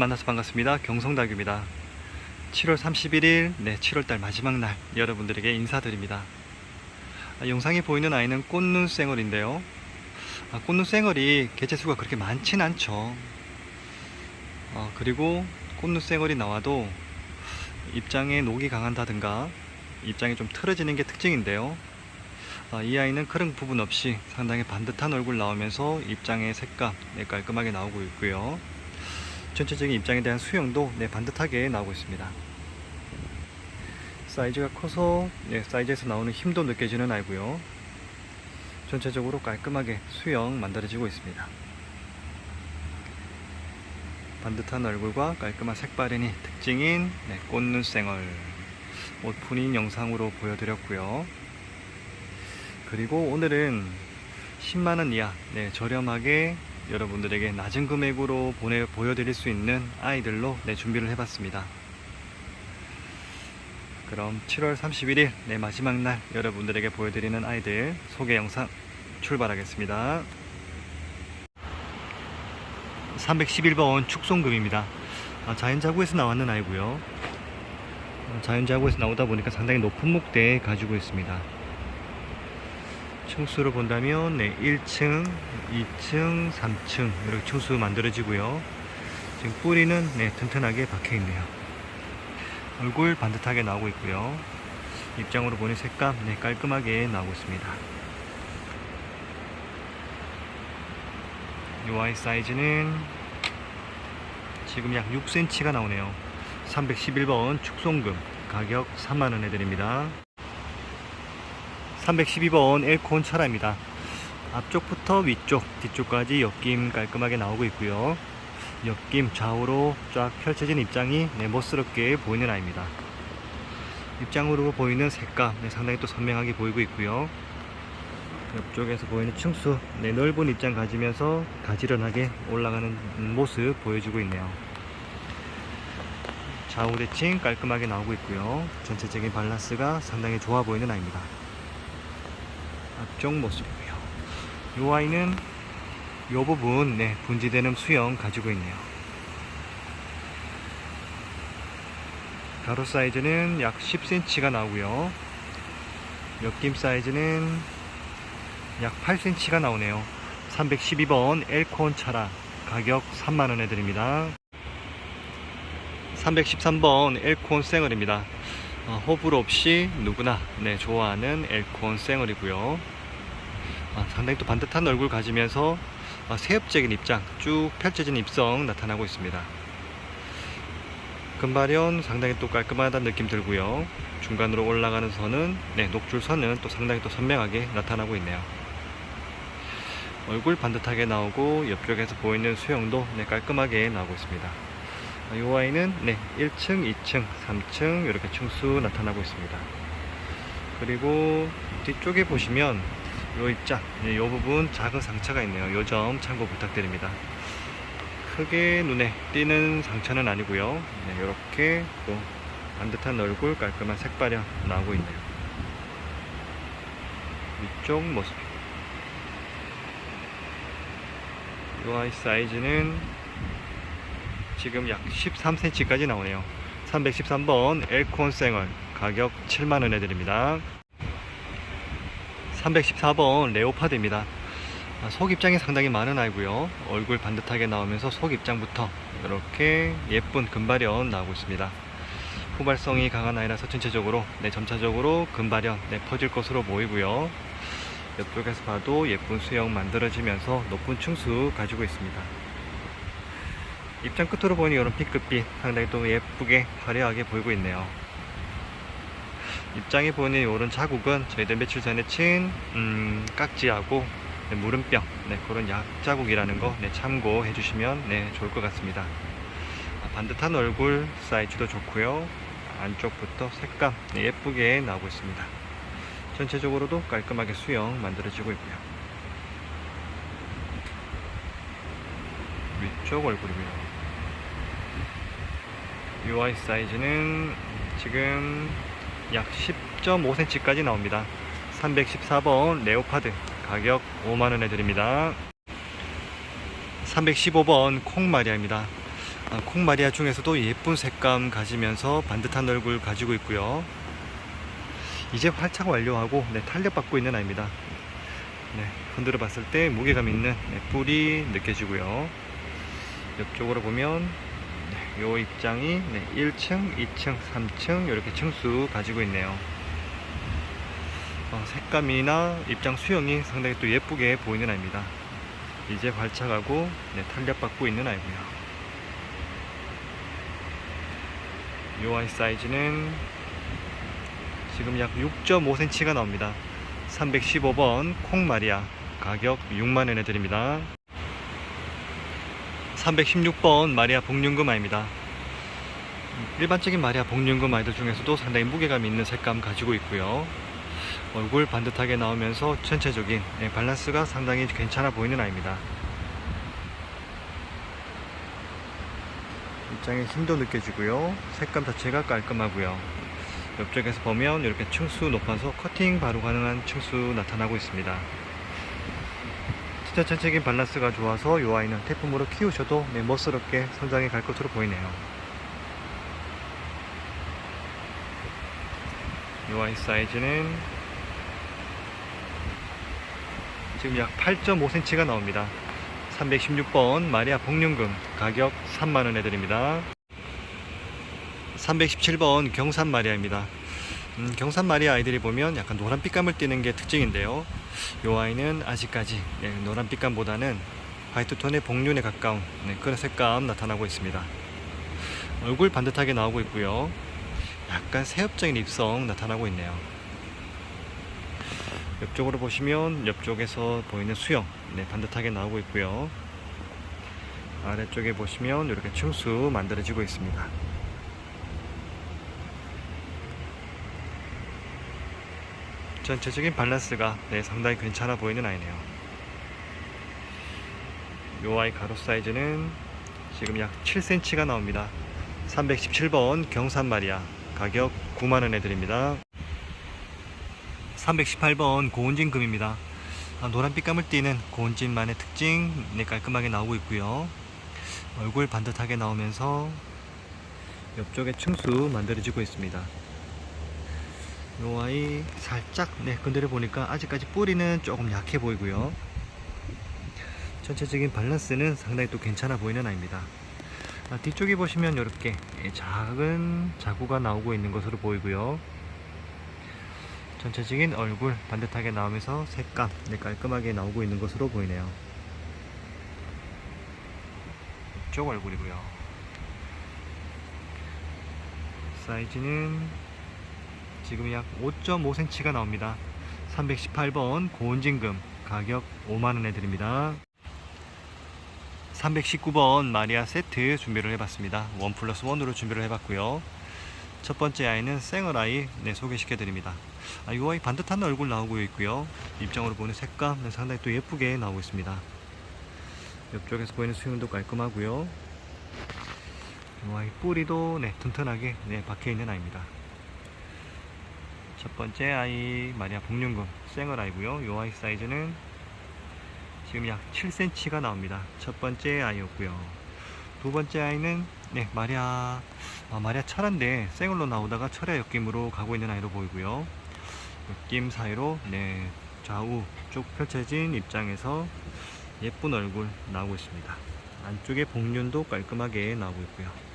만나서 반갑습니다. 경성닭입니다. 7월 31일, 네, 7월달 마지막 날 여러분들에게 인사드립니다. 아, 영상에 보이는 아이는 꽃눈 쌩얼인데요. 아, 꽃눈 쌩얼이 개체수가 그렇게 많진 않죠. 어, 그리고 꽃눈 쌩얼이 나와도 입장에 녹이 강한다든가 입장이 좀 틀어지는 게 특징인데요. 아, 이 아이는 크릉 부분 없이 상당히 반듯한 얼굴 나오면서 입장의 색감 네, 깔끔하게 나오고 있고요. 전체적인 입장에 대한 수영도 네, 반듯하게 나오고 있습니다. 사이즈가 커서 네, 사이즈에서 나오는 힘도 느껴지는 아이고요. 전체적으로 깔끔하게 수영 만들어지고 있습니다. 반듯한 얼굴과 깔끔한 색바랜이 특징인 네, 꽃눈 쌩얼 오프닝 영상으로 보여드렸고요. 그리고 오늘은 10만원 이하 네, 저렴하게 여러분들에게 낮은 금액으로 보내, 보여드릴 수 있는 아이들로 네, 준비를 해봤습니다. 그럼 7월 31일 네, 마지막 날 여러분들에게 보여드리는 아이들 소개 영상 출발하겠습니다. 311번 축송금입니다. 아, 자연자구에서 나왔는 아이고요. 어, 자연자구에서 나오다 보니까 상당히 높은 목대 가지고 있습니다. 층수를 본다면 네, 1층, 2층, 3층 이렇게 층수 만들어지고요. 지금 뿌리는 네, 튼튼하게 박혀 있네요. 얼굴 반듯하게 나오고 있고요. 입장으로 보니 색감 네, 깔끔하게 나오고 있습니다. 이 아이 사이즈는 지금 약 6cm가 나오네요. 311번 축송금 가격 3만원에 드립니다. 312번 엘콘 철화입니다. 앞쪽부터 위쪽, 뒤쪽까지 옆김 깔끔하게 나오고 있고요. 옆김 좌우로 쫙 펼쳐진 입장이 네, 멋스럽게 보이는 아이입니다. 입장으로 보이는 색감 네, 상당히 또 선명하게 보이고 있고요. 옆쪽에서 보이는 층수 네, 넓은 입장 가지면서 가지런하게 올라가는 모습 보여주고 있네요. 좌우 대칭 깔끔하게 나오고 있고요. 전체적인 밸런스가 상당히 좋아 보이는 아이입니다. 앞쪽 모습이고요. 이 아이는 이 부분 네, 분지되는 수영 가지고 있네요. 가로 사이즈는 약 10cm가 나오고요. 옆김 사이즈는 약 8cm가 나오네요. 312번 엘콘 차라 가격 3만원에 드립니다. 313번 엘콘 쌩얼입니다. 어, 호불호 없이 누구나 네, 좋아하는 엘콘 쌩얼이고요. 아, 상당히 또 반듯한 얼굴 가지면서 아, 세엽적인 입장 쭉 펼쳐진 입성 나타나고 있습니다. 금발현 상당히 또 깔끔하다는 느낌 들고요. 중간으로 올라가는 선은 네, 녹줄 선은 또 상당히 또 선명하게 나타나고 있네요. 얼굴 반듯하게 나오고 옆쪽에서 보이는 수영도 네, 깔끔하게 나오고 있습니다. 아, 이 아이는 네, 1층, 2층, 3층 이렇게 층수 나타나고 있습니다. 그리고 뒤쪽에 보시면 요 입장, 네, 요 부분 작은 상처가 있네요. 요 점 참고 부탁드립니다. 크게 눈에 띄는 상처는 아니고요. 네, 이렇게 또 반듯한 얼굴 깔끔한 색발현 나오고 있네요. 위쪽 모습. 이 아이 사이즈는 지금 약 13cm까지 나오네요. 313번 엘콘 쌩얼 가격 7만원에 드립니다. 314번 레오파드입니다. 아, 속 입장이 상당히 많은 아이고요. 얼굴 반듯하게 나오면서 속 입장부터 이렇게 예쁜 금발현 나오고 있습니다. 후발성이 강한 아이라서 전체적으로 네, 점차적으로 금발현 네, 퍼질 것으로 보이고요. 옆쪽에서 봐도 예쁜 수영 만들어지면서 높은 층수 가지고 있습니다. 입장 끝으로 보니 이런 핑크빛 상당히 또 예쁘게 화려하게 보이고 있네요. 입장에 보이는 이런 자국은 저희들 며칠 전에 친 음, 깍지하고 네, 물음병 네, 그런 약 자국이라는 거 네, 참고해 주시면 네, 좋을 것 같습니다. 아, 반듯한 얼굴 사이즈도 좋고요. 안쪽부터 색감 네, 예쁘게 나오고 있습니다. 전체적으로도 깔끔하게 수영 만들어지고 있고요. 위쪽 얼굴이고요. UI 사이즈는 지금 약 10.5cm까지 나옵니다. 314번 레오파드 가격 5만원에 드립니다. 315번 콩마리아입니다. 아, 콩마리아 중에서도 예쁜 색감 가지면서 반듯한 얼굴 가지고 있고요. 이제 활착 완료하고 네, 탄력받고 있는 아이입니다. 네, 흔들어 봤을 때 무게감 있는 네, 뿔이 느껴지고요. 옆쪽으로 보면 네, 요 입장이 네, 1층, 2층, 3층 이렇게 층수 가지고 있네요. 어, 색감이나 입장 수영이 상당히 또 예쁘게 보이는 아이입니다. 이제 활착하고 네, 탄력받고 있는 아이고요. 요 아이 사이즈는 지금 약 6.5cm가 나옵니다. 315번 콩마리아 가격 6만원에 드립니다. 316번 마리아 복륜금 아입니다. 일반적인 마리아 복륜금 아이들 중에서도 상당히 무게감 있는 색감 가지고 있고요. 얼굴 반듯하게 나오면서 전체적인 예, 밸런스가 상당히 괜찮아 보이는 아이입니다. 입장에 힘도 느껴지고요. 색감 자체가 깔끔하고요. 옆쪽에서 보면 이렇게 층수 높아서 커팅 바로 가능한 층수 나타나고 있습니다. 전체적인 밸런스가 좋아서 이 아이는 태품으로 키우셔도 네, 멋스럽게 성장해 갈 것으로 보이네요. 이 아이 사이즈는 지금 약 8.5cm가 나옵니다. 316번 마리아 복륜금 가격 3만원에 드립니다. 317번 경산 마리아입니다. 음, 경산 마리아 아이들이 보면 약간 노란 빛감을 띠는 게 특징인데요. 이 아이는 아직까지 예, 노란 빛감보다는 화이트 톤의 복륜에 가까운 네, 그런 색감 나타나고 있습니다. 얼굴 반듯하게 나오고 있고요. 약간 새업적인 입성 나타나고 있네요. 옆쪽으로 보시면 옆쪽에서 보이는 수영 네, 반듯하게 나오고 있고요. 아래쪽에 보시면 이렇게 층수 만들어지고 있습니다. 전체적인 밸런스가 네, 상당히 괜찮아 보이는 아이네요. 요 아이 가로 사이즈는 지금 약 7cm가 나옵니다. 317번 경산 마리아 가격 9만원에 드립니다. 318번 고운진금입니다. 아, 노란 빛감을 띠는 고운진만의 특징 네, 깔끔하게 나오고 있고요. 얼굴 반듯하게 나오면서 옆쪽에 층수 만들어지고 있습니다. 요 아이 살짝 네, 건드려 보니까 아직까지 뿌리는 조금 약해 보이고요. 전체적인 밸런스는 상당히 또 괜찮아 보이는 아이입니다. 아, 뒤쪽에 보시면 이렇게 작은 자구가 나오고 있는 것으로 보이고요. 전체적인 얼굴 반듯하게 나오면서 색감 네, 깔끔하게 나오고 있는 것으로 보이네요. 이쪽 얼굴이고요. 사이즈는 지금 약 5.5cm가 나옵니다. 318번 고운진금 가격 5만원에 드립니다. 319번 마리아 세트 준비를 해봤습니다. 원 플러스 원으로 준비를 해봤고요. 첫 번째 아이는 생얼 아이 네, 소개시켜 드립니다. 아, 이 아이 반듯한 얼굴 나오고 있고요. 입장으로 보는 색감 네, 상당히 또 예쁘게 나오고 있습니다. 옆쪽에서 보이는 수영도 깔끔하고요. 이 아이 뿌리도 네, 튼튼하게 네, 박혀 있는 아이입니다. 첫 번째 아이 마리아 복륜금 생얼 아이고요. 이 아이 사이즈는 지금 약 7cm가 나옵니다. 첫 번째 아이였고요. 두 번째 아이는 네 마리아 아, 마리아 철인데 생얼로 나오다가 철야 엮임으로 가고 있는 아이로 보이고요. 엮임 사이로 네 좌우 쭉 펼쳐진 입장에서 예쁜 얼굴 나오고 있습니다. 안쪽에 복륜도 깔끔하게 나오고 있고요.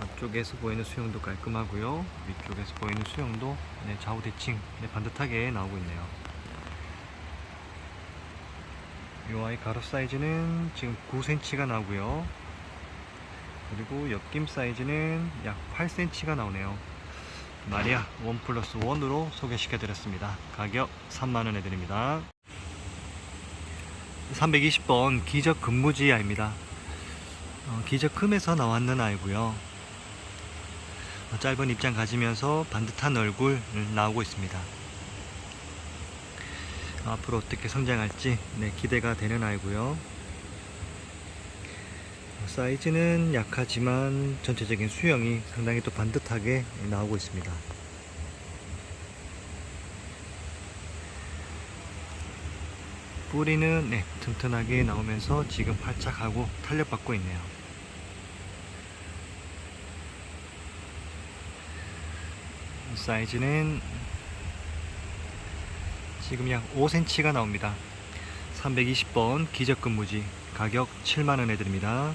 앞쪽에서 보이는 수영도 깔끔하고요. 위쪽에서 보이는 수영도 네, 좌우 대칭 네, 반듯하게 나오고 있네요. 이 아이 가로 사이즈는 지금 9cm가 나오고요. 그리고 옆김 사이즈는 약 8cm가 나오네요. 마리아 원 플러스 원으로 소개시켜 드렸습니다. 가격 3만원에 드립니다. 320번 기적 근무지 아입니다. 어, 기적 금에서 나왔는 아이고요. 어, 짧은 입장 가지면서 반듯한 얼굴 나오고 있습니다. 앞으로 어떻게 성장할지 네, 기대가 되는 아이고요. 사이즈는 약하지만 전체적인 수영이 상당히 또 반듯하게 나오고 있습니다. 뿌리는 네, 튼튼하게 나오면서 지금 활착하고 탄력받고 있네요. 사이즈는 지금 약 5cm가 나옵니다. 320번 기적근무지 가격 7만원에 드립니다.